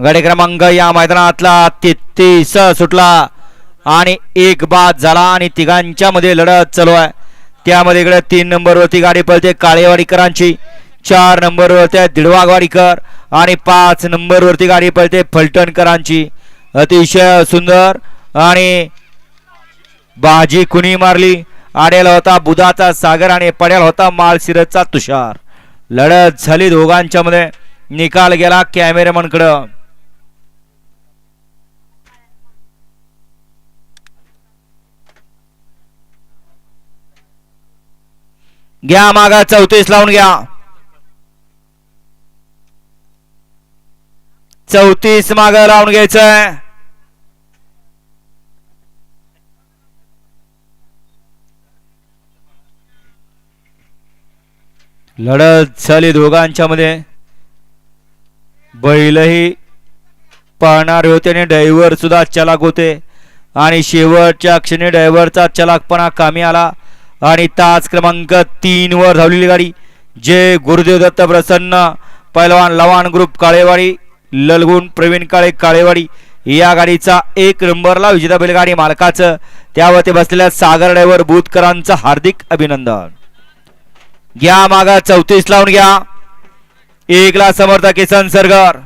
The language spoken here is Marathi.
गडी क्रमांक या मैदानातला तेहतीस सुटला आणि एक बाद झाला आणि तिघांच्या मध्ये लढत चालू आहे. त्यामध्ये इकडे तीन नंबरवरती गाडी पळते काळेवाडीकरांची चार नंबरवरती आहे दिडवागवाडीकर आणि पाच नंबरवरती गाडी पळते फलटणकरांची. अतिशय सुंदर आणि बाजी कुणी मारली? आडेला होता बुधाचा सागर आणि पड्याला होता माळशिरसचा तुषार. लढत झाली दोघांच्या मध्ये निकाल गेला कॅमेरामनकडं. घ्या मागा चौतीस लावून घ्या. चौतीस माग लावून घ्यायचंय. लढत झाली दोघांच्या मध्ये. बैलही पाहणारे होते आणि ड्रायव्हर सुद्धा चलाक होते. आणि शेवटच्या क्षणी ड्रायव्हरचा चलाकपणा कामी आला. आणि तास क्रमांक तीन वर धावलेली गाडी. जे गुरुदेव दत्त प्रसन्न पैलवान लवान ग्रुप काळेवाडी ललगुण प्रवीण काळे काळेवाडी या गाडीचा एक नंबरला विजेता बैलगाडी मालकाचं त्यावरती बसलेल्या सागर ड्रायव्हर बुधकरांचं हार्दिक अभिनंदन. घ्या मागा चौतीस लावून घ्या. एकला समर्थ किसन सरगर.